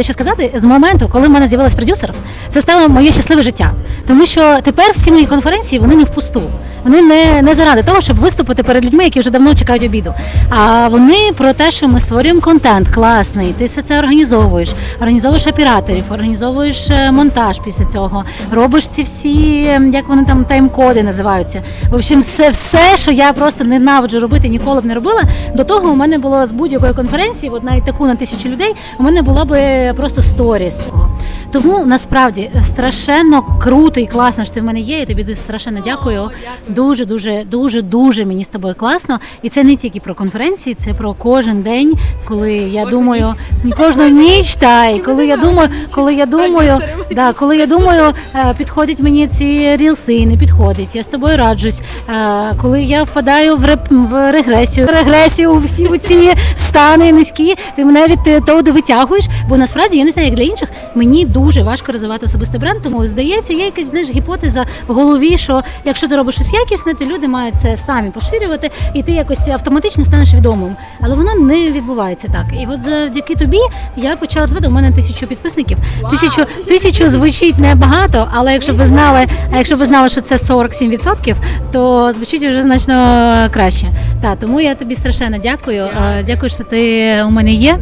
Що сказати, з моменту, коли в мене з'явилась продюсер, це стало моє щасливе життя. Тому що тепер всі мої конференції вони не впусту. Вони не, не заради того, щоб виступити перед людьми, які вже давно чекають обіду. А вони про те, що ми створюємо контент класний, ти все це організовуєш, організовуєш операторів, організовуєш е, монтаж після цього, робиш ці всі, ем, як вони там тайм-коди називаються. В общем, все, все, що я просто ненавиджу робити, ніколи б не робила. До того у мене було з будь-якої конференції, от навіть таку на тисячу людей, у мене була би просто сторіс. Тому насправді страшенно круто і класно, що ти в мене є. Я тобі страшенно дякую. Дуже, дуже, дуже, дуже мені з тобою класно. І це не тільки про конференції, це про кожен день, коли я думаю, ні кожну ніч, та і коли я думаю, коли я думаю, да, коли я думаю, підходять мені ці рілси, не підходить. Я з тобою раджусь. Е, Коли я впадаю в реп, в регресію, регресію у всі ці стани низькі, ти мене від того витягуєш. Бо насправді я не знаю, як для інших мені дуже важко розвивати особистий бренд. Тому здається, є якась знаєш, гіпотеза в голові, що якщо ти робиш щось якісне, то люди мають це самі поширювати, і ти якось автоматично станеш відомим. Але воно не відбувається так. І от завдяки тобі я почала звати. У мене тисячу підписників. Тисячу тисячу звучить небагато, але якщо б ви знали, а якщо б ви знали, що це 47%, то звучить вже значно краще. Та тому я тобі страшенно дякую. Е, Дякую, що ти у мене є.